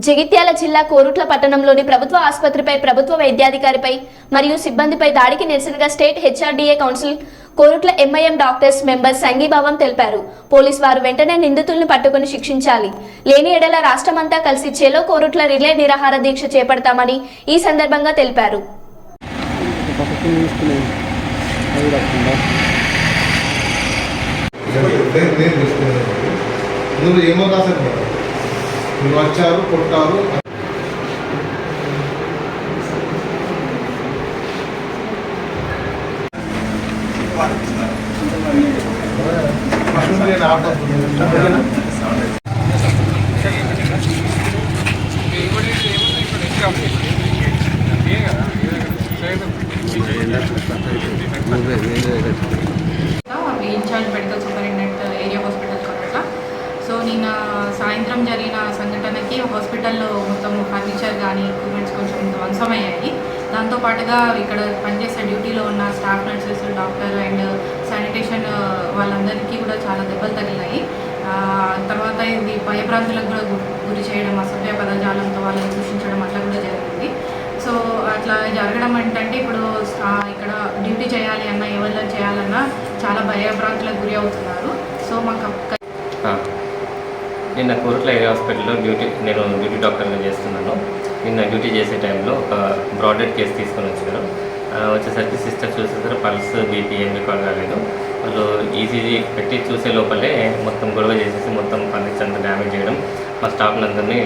జగిత్యాల జిల్లా కోరుట్ల పట్టణంలోని ప్రభుత్వ ఆసుపత్రిపై ప్రభుత్వ వైద్యాధికారిపై మరియు సిబ్బందిపై దాడికి నిరసనగా state HRDA council Korutla MIM doctors member సంఘీభావం తెలిపారు పోలీస్ వారు వెంటనే నిందితులను పట్టుకుని శిక్షించాలి లేని ఎడల రాష్ట్రమంతా కలిసి చేలో కోరుట్ల రిలే నిరాహార దీక్ష చేపడతామని ఈ సందర్భంగా తెలిపారు ఏమో రాశారు వచ్చారు కొట్టారు. ఫస్ట్ నేను ఆటో నువ్వే వేరే అవి incharge medical superintendent area hospital Korutla so నిన్న సాయంత్రం జరిగిన సంఘటనకి హాస్పిటల్లో మొత్తం ఫర్నిచర్ కానీ ఎక్విప్మెంట్స్ కొంచెం ధ్వంసమయ్యాయి దాంతోపాటుగా ఇక్కడ పనిచేసే డ్యూటీలో ఉన్న staff nurses doctor and sanitation వాళ్ళందరికీ కూడా చాలా దెబ్బలు తగిలినాయి తర్వాత ఇది భయభ్రాంతులకు కూడా గురి చేయడం అసభ్య పదజాలంతో వాళ్ళని దూషించడం అట్లా కూడా జరిగింది. సో అట్లా జరగడం ఏంటంటే ఇప్పుడు ఇక్కడ డ్యూటీ చేయాలి అన్నా ఎవరిలో చేయాలన్నా చాలా భయభ్రాంతులకు గురి అవుతున్నారు. సో మాకు నిన్న కోరుట్ల ఏరియా హాస్పిటల్లో డ్యూటీ నేను డ్యూటీ డాక్టర్గా చేస్తున్నాను. నిన్న డ్యూటీ చేసే టైంలో ఒక బ్రాడెడ్ కేసు తీసుకొని వచ్చారు. వచ్చేసరికి సిస్టర్ చూసేసరికి పల్స్ బీపీ ఏం రికార్డ్ కాలేదు. వాళ్ళు ఈజీజీ పెట్టి చూసే లోపలే మొత్తం గొడవ చేసేసి మొత్తం ఫర్నిచర్ అంతా డ్యామేజ్ చేయడం మా స్టాఫ్ని అందరినీ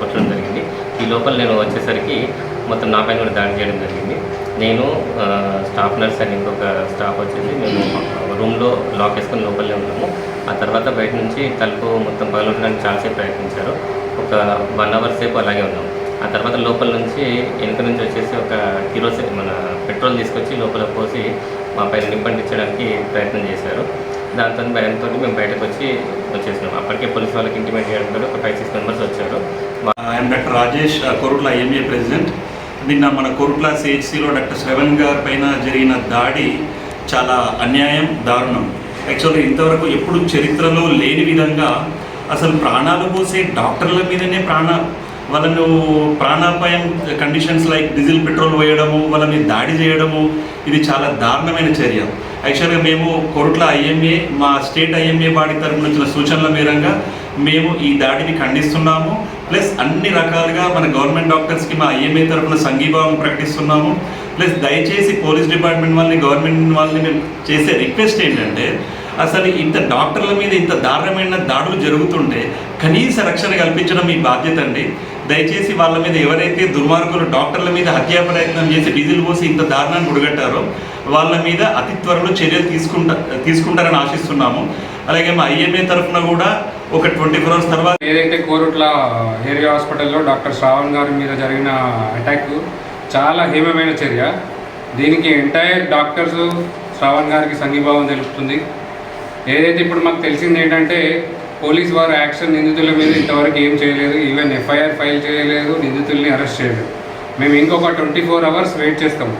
కొట్టడం జరిగింది. ఈ లోపల నేను వచ్చేసరికి మొత్తం నా పైన కూడా దాడి చేయడం జరిగింది. నేను స్టాఫ్ నర్స్ అని ఇంకొక స్టాఫ్ వచ్చేసి మేము రూమ్లో లాక్ వేసుకొని లోపలే ఉన్నాము. ఆ తర్వాత బయట నుంచి తలుపు మొత్తం పగలొట్టడానికి చాలాసేపు ప్రయత్నించారు. ఒక వన్ అవర్ సేపు అలాగే ఉన్నాం. ఆ తర్వాత లోపల నుంచి వెనుక నుంచి వచ్చేసి ఒక కిరోసిన్ మన పెట్రోల్ తీసుకొచ్చి లోపల పోసి మా పైన నిప్పంటించడానికి ప్రయత్నం చేశారు. దాంతో భయంతో మేము బయటకు వచ్చి వచ్చేసినాం. అప్పటికే పోలీస్ వాళ్ళకి ఇంటిమేట్ చేయడంతో ఒక ఫైవ్ సిక్స్ మెంబర్స్ వచ్చారు. I'm doctor Rajesh uh, Korutla IMA president. నిన్న మన కోరుట్ల సిహెచ్సిలో డాక్టర్ శ్రవణ్ గారి పైన జరిగిన దాడి చాలా అన్యాయం దారుణం. యాక్చువల్లీ ఇంతవరకు ఎప్పుడు చరిత్రలో లేని విధంగా అసలు ప్రాణాలు పోసే డాక్టర్ల మీదనే ప్రాణ వాళ్ళను ప్రాణాపాయం కండిషన్స్ లైక్ డీజిల్ పెట్రోల్ వేయడము వాళ్ళని దాడి చేయడము ఇది చాలా దారుణమైన చర్య. యాక్చువల్గా మేము కొరుట్ల ఐఎంఏ మా స్టేట్ ఐఎంఏ బాడీ తరపు వచ్చిన సూచనల మేరంగా మేము ఈ దాడిని ఖండిస్తున్నాము. ప్లస్ అన్ని రకాలుగా మన గవర్నమెంట్ డాక్టర్స్కి మా ఐఎంఏ తరపున సంఘీభావం ప్రకటిస్తున్నాము. ప్లస్ దయచేసి పోలీస్ డిపార్ట్మెంట్ వాళ్ళని గవర్నమెంట్ వాళ్ళని మేము చేసే రిక్వెస్ట్ ఏంటంటే అసలు ఇంత డాక్టర్ల మీద ఇంత దారుణమైన దాడులు జరుగుతుంటే కనీస రక్షణ కల్పించడం మీ బాధ్యత అండి. దయచేసి వాళ్ళ మీద ఎవరైతే దుర్మార్గులు డాక్టర్ల మీద హత్యా ప్రయత్నం చేసి డీజిల్ పోసి ఇంత దారుణాన్ని ఉడగట్టారో వాళ్ళ మీద అతి త్వరలో చర్యలు తీసుకుంటా తీసుకుంటారని ఆశిస్తున్నాము. అలాగే మా ఐఎంఏ తరఫున కూడా ఒక ట్వంటీ ఫోర్ అవర్స్ తర్వాత ఏదైతే కోరుట్ల ఏరియా హాస్పిటల్లో డాక్టర్ శ్రావణ్ గారి మీద జరిగిన అటాక్ చాలా హేమమైన చర్య. దీనికి ఎంటైర్ డాక్టర్స్ శ్రావణ్ గారికి సంఘీభావం తెలుపుతుంది. ఏదైతే ఇప్పుడు మాకు తెలిసింది ఏంటంటే పోలీస్ వారు యాక్షన్ నిందితుల మీద ఇంతవరకు ఏం చేయలేదు. ఈవెన్ ఎఫ్ఐఆర్ ఫైల్ చేయలేదు నిందితుల్ని అరెస్ట్ చేయలేదు. మేము ఇంకొక ట్వంటీ ఫోర్ అవర్స్ వెయిట్ చేస్తాం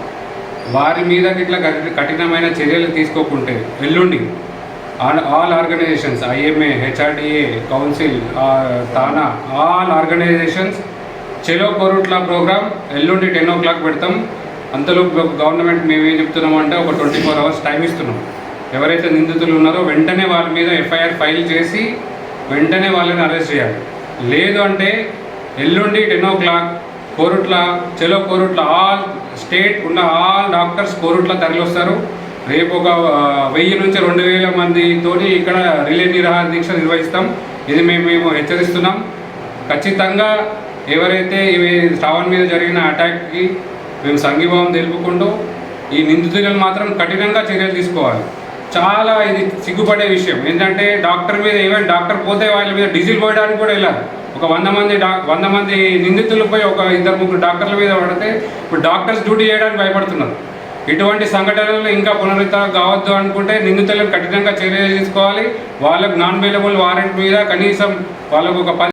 వారి మీద ఇట్లా కఠినమైన చర్యలు తీసుకోకుంటే ఎల్లుండి all all organizations IMA HRDA council తానా ఆల్ ఆర్గనైజేషన్స్ చెలో కోరుట్ల ప్రోగ్రామ్ ఎల్లుండి టెన్ ఓ క్లాక్ పెడతాం. అంతలో గవర్నమెంట్ మేము ఏం చెప్తున్నామంటే ఒక ట్వంటీ ఫోర్ అవర్స్ టైం ఇస్తున్నాం. ఎవరైతే నిందితులు ఉన్నారో వెంటనే వాళ్ళ మీద ఎఫ్ఐఆర్ ఫైల్ చేసి వెంటనే వాళ్ళని అరెస్ట్ చేయాలి. లేదు అంటే ఎల్లుండి టెన్ ఓ క్లాక్ కోరుట్ల చెలో కోరుట్ల ఆల్ స్టేట్ ఉన్న ఆల్ డాక్టర్స్ కోరుట్ల తరలిస్తారు రేపు ఒక వెయ్యి నుంచి రెండు వేల మందితోని ఇక్కడ రిలే నిరాహార దీక్ష నిర్వహిస్తాం. ఇది మేము మేము హెచ్చరిస్తున్నాం. ఖచ్చితంగా ఎవరైతే ఇవి శ్రావణ్ మీద జరిగిన అటాక్కి మేము సంఘీభావం తెలుపుకుంటూ ఈ నిందితులను మాత్రం కఠినంగా చర్యలు తీసుకోవాలి. చాలా ఇది సిగ్గుపడే విషయం. ఏంటంటే డాక్టర్ మీద ఈవెన్ డాక్టర్ పోతే వాళ్ళ మీద డీజిల్ పోయడానికి కూడా వెళ్ళారు ఒక వంద మంది డా వంద మంది నిందితులపై ఒక ఇద్దరు ముగ్గురు డాక్టర్ల మీద పడితే ఇప్పుడు డాక్టర్స్ డ్యూటీ చేయడానికి భయపడుతున్నారు. ఇటువంటి సంఘటనలు ఇంకా పునరుద్ధరణ కావద్దు అనుకుంటే నిందితులను కఠినంగా చర్యలు తీసుకోవాలి. వాళ్ళకు నాన్ అవైలబుల్ వారెంట్ మీద కనీసం వాళ్ళకు ఒక పది